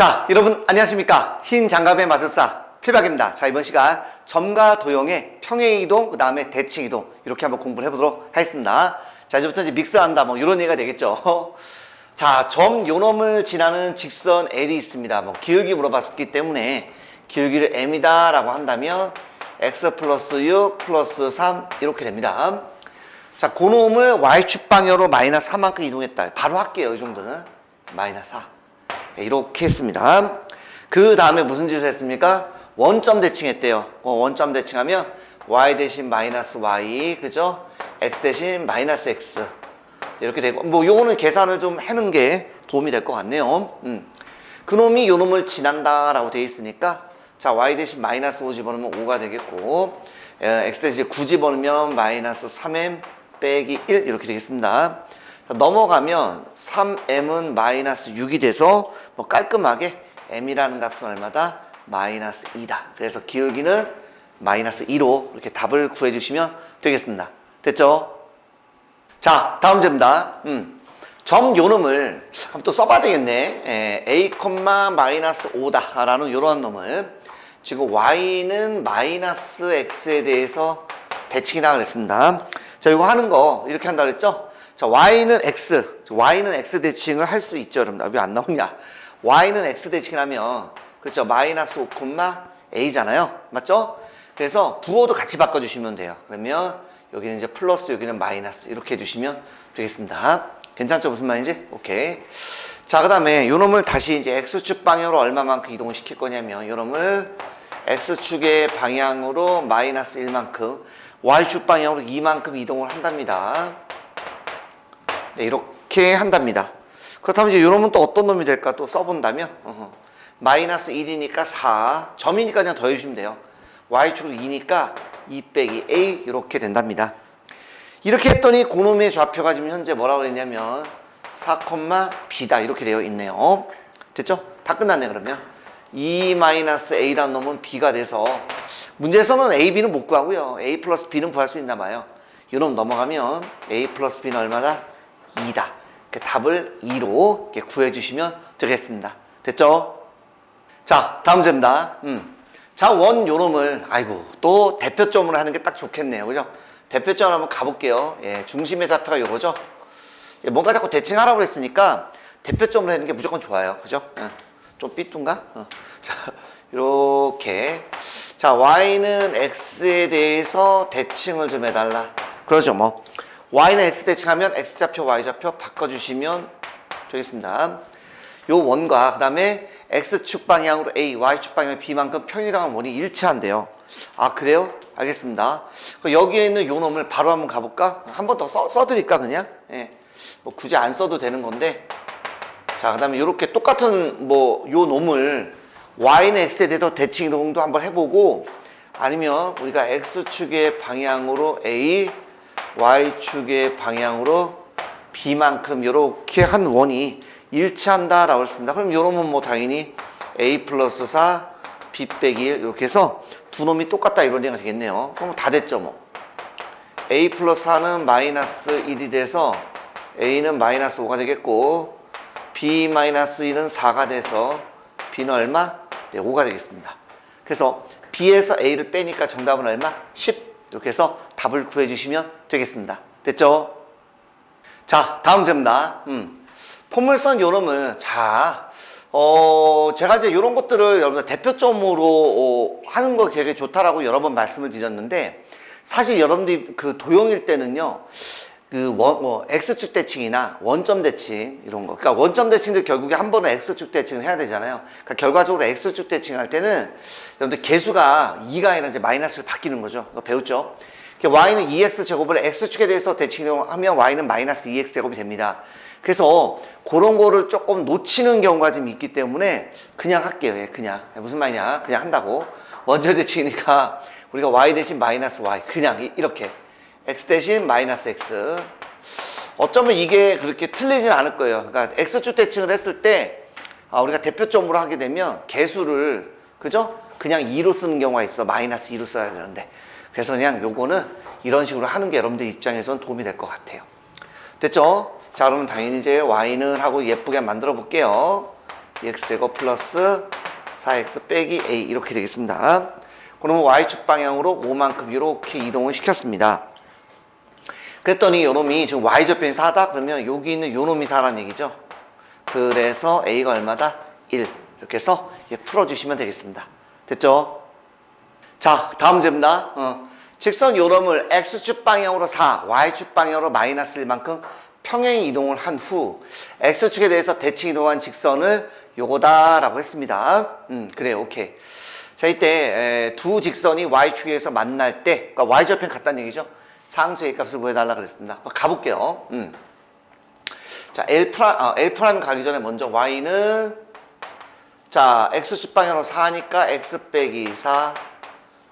자, 여러분 안녕하십니까? 흰 장갑의 마술사 필박입니다. 자, 이번 시간 점과 도형의 평행 이동, 그 다음에 대칭 이동 이렇게 한번 공부를 해보도록 하겠습니다. 자, 이제부터 이제 믹스한다 뭐 이런 얘기가 되겠죠. 자, 점 요놈을 지나는 직선 L이 있습니다. 뭐 기울기 물어봤기 때문에 기울기를 M이다 라고 한다면 X 플러스 6 플러스 3 이렇게 됩니다. 자, 고놈을 Y축 방향으로 마이너스 4만큼 이동했다. 바로 할게요. 이 정도는. 마이너스 4. 네, 이렇게 했습니다. 그 다음에 무슨 짓을 했습니까? 원점 대칭했대요. 어, 원점 대칭하면 y 대신 마이너스 y, 그죠? x 대신 마이너스 x. 이렇게 되고, 뭐, 요거는 계산을 좀 해놓은 게 도움이 될 것 같네요. 음. 그놈이 요 놈을 지난다라고 되어 있으니까, 자, y 대신 마이너스 5 집어넣으면 5가 되겠고, 에, x 대신 9 집어넣으면 마이너스 3m 빼기 1 이렇게 되겠습니다. 넘어가면 3m은 마이너스 6이 돼서 뭐 깔끔하게 m이라는 값은 얼마다? 마이너스 2다. 그래서 기울기는 마이너스 2로 이렇게 답을 구해주시면 되겠습니다. 됐죠? 자, 다음 제입니다. 음. 점 요놈을 한번 또 써봐야 되겠네. 에, a, 마이너스 5다 라는 이런 놈을 지금 y는 마이너스 x에 대해서 대칭이다 그랬습니다. 자, 이거 하는 거 이렇게 한다 그랬죠? 자, y는 x, y는 x 대칭을 할 수 있죠, 여러분. 왜 안 나오냐? y는 x 대칭하면 그렇죠, 마이너스 5, a잖아요, 맞죠? 그래서 부호도 같이 바꿔 주시면 돼요. 그러면 여기는 이제 플러스, 여기는 마이너스 이렇게 해 주시면 되겠습니다. 괜찮죠, 무슨 말인지? 오케이. 자, 그다음에 요 놈을 다시 이제 x축 방향으로 얼마만큼 이동을 시킬 거냐면 요 놈을 x축의 방향으로 마이너스 1만큼, y축 방향으로 2만큼 이동을 한답니다. 네, 이렇게 한답니다. 그렇다면 이제 요놈은 또 어떤 놈이 될까 또 써본다면 어허. 마이너스 1이니까 4 점이니까 그냥 더해주시면 돼요. y축으로 2니까 2 빼기 a 이렇게 된답니다. 이렇게 했더니 고놈의 좌표가 지금 현재 뭐라고 그랬냐면 4, b다 이렇게 되어 있네요. 됐죠? 다 끝났네 그러면 2 마이너스 a라는 놈은 b가 돼서 문제에서는 a, b는 못 구하고요. a 플러스 b는 구할 수 있나 봐요. 이놈 넘어가면 a 플러스 b는 얼마다? 2다. 그 답을 2로 이렇게 구해주시면 되겠습니다. 됐죠? 자, 다음 제입니다. 음. 자, 원 요놈을, 아이고, 또 대표점으로 하는 게 딱 좋겠네요. 그죠? 대표점으로 한번 가볼게요. 예, 중심의 좌표가 요거죠? 예, 뭔가 자꾸 대칭하라고 그랬으니까 대표점으로 하는 게 무조건 좋아요. 그죠? 예, 좀 삐뚤가? 어. 자, 이렇게. 자, y는 x에 대해서 대칭을 좀 해달라. 그러죠, 뭐. Y는 x 대칭하면 x좌표, y좌표 바꿔주시면 되겠습니다. 요 원과 그 다음에 x축 방향으로 a, y축 방향으로 b만큼 평행이당한 원이 일치한대요. 아 그래요? 알겠습니다. 여기에 있는 요 놈을 바로 한번 가볼까? 한 번 더 써드릴까 그냥? 예. 뭐 굳이 안 써도 되는 건데 자, 그 다음에 이렇게 똑같은 뭐 요 놈을 y는 x에 대해서 대칭 이동도 한번 해보고 아니면 우리가 x축의 방향으로 a, y축의 방향으로 b만큼 이렇게 한 원이 일치한다라고 했습니다. 그럼 요 놈은 뭐 당연히 a 플러스 4, b 빼기 1 이렇게 해서 두 놈이 똑같다 이런 얘기가 되겠네요. 그럼 다 됐죠 뭐. a 플러스 4는 마이너스 1이 돼서 a는 마이너스 5가 되겠고 b 마이너스 1은 4가 돼서 b는 얼마? 네, 5가 되겠습니다. 그래서 b에서 a를 빼니까 정답은 얼마? 10 이렇게 해서 답을 구해주시면 되겠습니다. 됐죠? 자, 다음 제입니다. 음. 포물선 요놈을 자, 어, 제가 이제 이런 것들을 여러분들 대표점으로 어, 하는 거 되게 좋다라고 여러 번 말씀을 드렸는데 사실 여러분들이 그 도형일 때는요. 그 원, 뭐 x축 대칭이나 원점 대칭 이런 거. 그러니까 원점 대칭도 결국에 한 번은 x축 대칭을 해야 되잖아요. 그러니까 결과적으로 x축 대칭 할 때는 여러분들 개수가 2가 아니라 이제 마이너스를 바뀌는 거죠. 배웠죠? Y는 2x 제곱을 x축에 대해서 대칭하면 y는 마이너스 2x 제곱이 됩니다. 그래서 그런 거를 조금 놓치는 경우가 좀 있기 때문에 그냥 할게요. 예, 그냥. 무슨 말이냐. 그냥 한다고. 원점 대칭이니까 우리가 y 대신 마이너스 y. 그냥 이- 이렇게. x 대신 마이너스 x. 어쩌면 이게 그렇게 틀리진 않을 거예요. 그러니까 x축 대칭을 했을 때 아, 우리가 대표점으로 하게 되면 개수를 그죠? 그냥 2로 쓰는 경우가 있어. 마이너스 2로 써야 되는데. 그래서 그냥 요거는 이런 식으로 하는 게 여러분들 입장에서는 도움이 될 것 같아요. 됐죠? 자, 그러면 당연히 이제 y는 하고 예쁘게 만들어 볼게요. 2x제곱 플러스 4x 빼기 a 이렇게 되겠습니다. 그러면 y축 방향으로 5만큼 이렇게 이동을 시켰습니다. 그랬더니 요놈이 지금 y좌표이 4다 그러면 여기 있는 요놈이 4라는 얘기죠. 그래서 a가 얼마다? 1 이렇게 해서 예, 풀어주시면 되겠습니다. 됐죠? 자 다음 문제입니다. 어. 직선 요놈을 x축 방향으로 4, y축 방향으로 마이너스 1만큼 평행 이동을 한 후 x축에 대해서 대칭 이동한 직선을 요거다라고 했습니다. 음 그래요 오케이. 자 이때 에, 두 직선이 y축에서 만날 때 그러니까 y좌표는 같다는 얘기죠. 상수의 값을 구해달라 그랬습니다. 가볼게요. 음. 자 L 프라 아, L 프라임 가기 전에 먼저 y는 자 x축 방향으로 4니까 x 빼기 4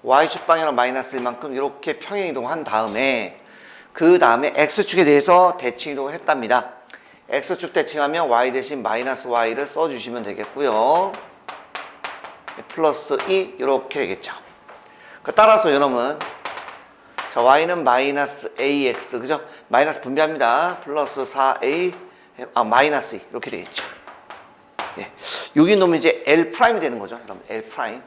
y축 방향으로 마이너스 1만큼 이렇게 평행 이동한 다음에 그 다음에 x축에 대해서 대칭 이동을 했답니다. x축 대칭하면 y 대신 마이너스 y를 써주시면 되겠고요. 플러스 2 이렇게 되겠죠. 그 따라서 여러분 자 y는 마이너스 ax 그죠? 마이너스 분배합니다. 플러스 4a 아 마이너스 2 이렇게 되겠죠. 예. 여기 놈이 이제 L 프라임이 되는 거죠. 여러분 L 프라임.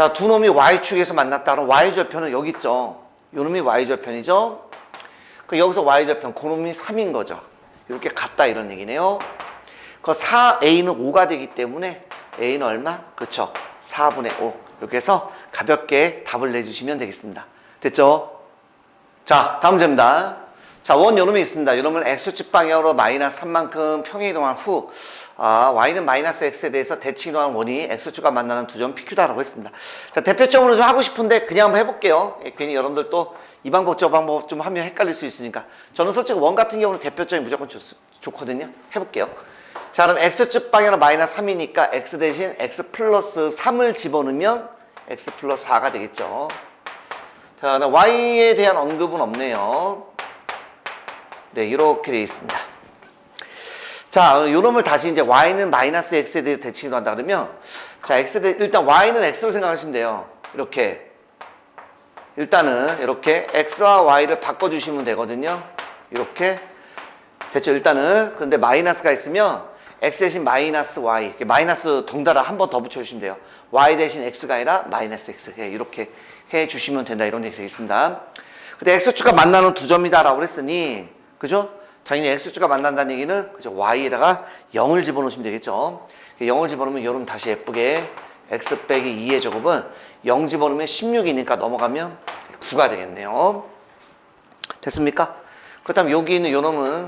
예. 자, 두 놈이 y축에서 만났다. 그럼 y좌표는 여기 있죠. 요 놈이 y좌편이죠. 그 여기서 y좌편, 그 놈이 3인 거죠. 이렇게 같다 이런 얘기네요. 그 4a는 5가 되기 때문에 a는 얼마? 그쵸. 4분의 5. 이렇게 해서 가볍게 답을 내주시면 되겠습니다. 됐죠? 자, 다음 문제입니다. 자, 원 요놈이 있습니다. 요놈을 x축 방향으로 마이너스 3만큼 평행 이동한 후, 아, y는 마이너스 x에 대해서 대칭 이동한 원이 x축과 만나는 두 점 PQ다라고 했습니다. 자, 대표적으로 좀 하고 싶은데 그냥 한번 해볼게요. 예, 괜히 여러분들 또 이 방법, 저 방법 좀 하면 헷갈릴 수 있으니까. 저는 솔직히 원 같은 경우는 대표점이 무조건 좋, 좋거든요. 해볼게요. 자, 그럼 x축 방향으로 마이너스 3이니까 x 대신 x 플러스 3을 집어넣으면 x 플러스 4가 되겠죠. 자, y에 대한 언급은 없네요. 네, 이렇게 되어 있습니다. 자, 요 놈을 다시 이제 y는 마이너스 x에 대해 대칭을 한다 그러면 자, x 대 일단 y는 x로 생각하시면 돼요. 이렇게 일단은 이렇게 x와 y를 바꿔 주시면 되거든요. 이렇게 됐죠. 일단은 근데 마이너스가 있으면 x 대신 마이너스 y 마이너스 덩달아 한 번 더 붙여 주시면 돼요. y 대신 x가 아니라 마이너스 x 예, 이렇게 해 주시면 된다 이런 얘기 되겠습니다. 근데 x축과 만나는 두 점이다라고 그랬으니 그죠? 당연히 x축과 만난다는 얘기는 그죠? y에다가 0을 집어넣으시면 되겠죠. 0을 집어넣으면 여러분 다시 예쁘게 x 빼기 2의 제곱은 0 집어넣으면 16이니까 넘어가면 9가 되겠네요. 됐습니까? 그 다음 여기 있는 요 놈은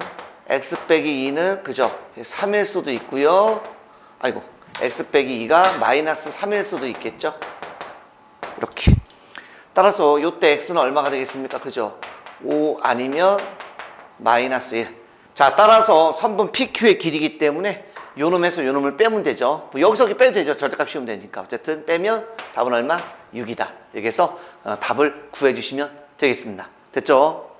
x 빼기 2는 그죠? 3일 수도 있고요. 아이고 x 빼기 2가 마이너스 3일 수도 있겠죠? 이렇게. 따라서 요때 x는 얼마가 되겠습니까? 그죠? 5 아니면 마이너스 1. 자, 따라서 선분 PQ의 길이기 때문에 요놈에서 요놈을 빼면 되죠. 뭐 여기서 여기 빼도 되죠. 절대값 씌우면 되니까. 어쨌든 빼면 답은 얼마? 6이다. 여기서 어, 답을 구해주시면 되겠습니다. 됐죠?